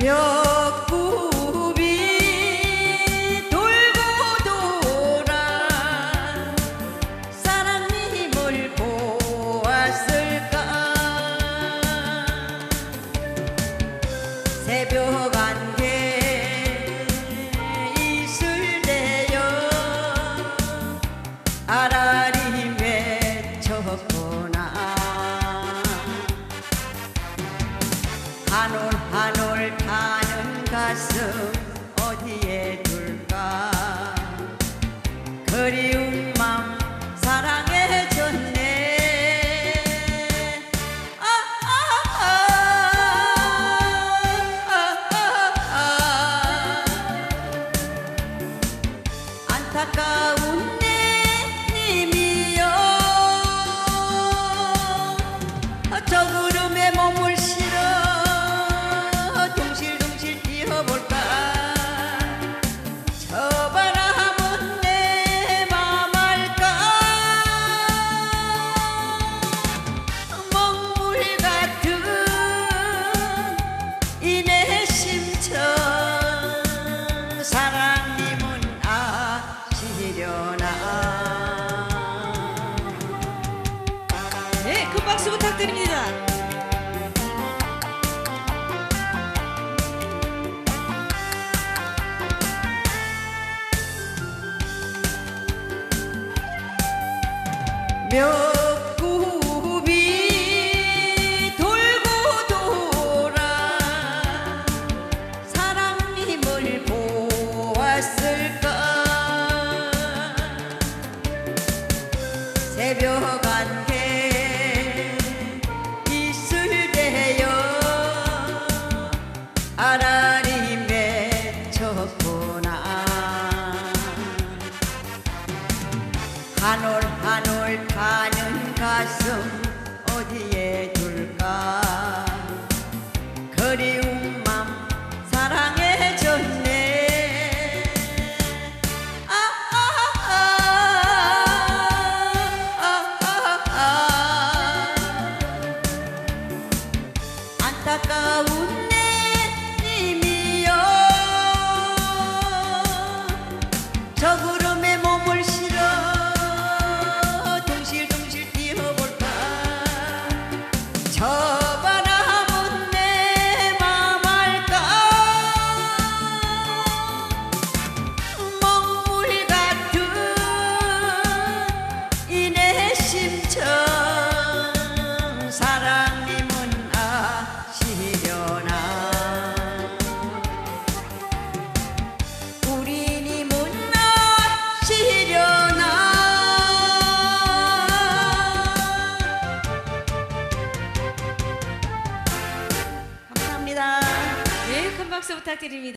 喵 mais 부탁드립니다. 새벽 안개 이 맺혔구나. 한올 한올 가는 가슴 어디에 둘까? 그리움 맘 사랑해졌네. 아, 아, 아, 안타까운 박수 부탁드립니다.